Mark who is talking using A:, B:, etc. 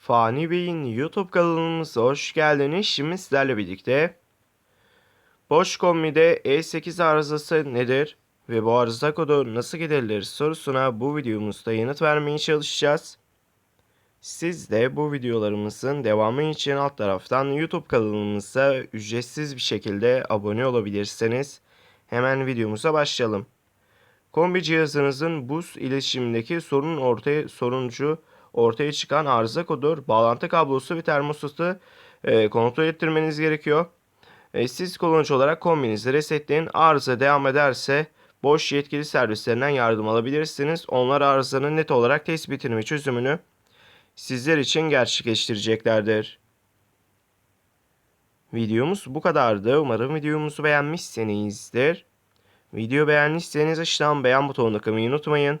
A: Fani Bey'in YouTube kanalımıza hoş geldiniz. Şimdi sizlerle birlikte boş kombide E8 arızası nedir ve bu arıza kodu nasıl giderilir sorusuna bu videomuzda yanıt vermeye çalışacağız. Siz de bu videolarımızın devamı için alt taraftan YouTube kanalımıza ücretsiz bir şekilde abone olabilirsiniz. Hemen videomuza başlayalım. Kombi cihazınızın bus iletişimindeki sorun ortaya soruncu ortaya çıkan arıza kodur. Bağlantı kablosu ve termostatı e, kontrol ettirmeniz gerekiyor. E, siz kullanıcı olarak kombinizi resetleyin. Arıza devam ederse boş yetkili servislerinden yardım alabilirsiniz. Onlar arızanın net olarak tespitini ve çözümünü sizler için gerçekleştireceklerdir. Videomuz bu kadardı. Umarım videomuzu beğenmişsinizdir. Video beğendiyseniz aşağıdan beğen butonuna tıklamayı unutmayın.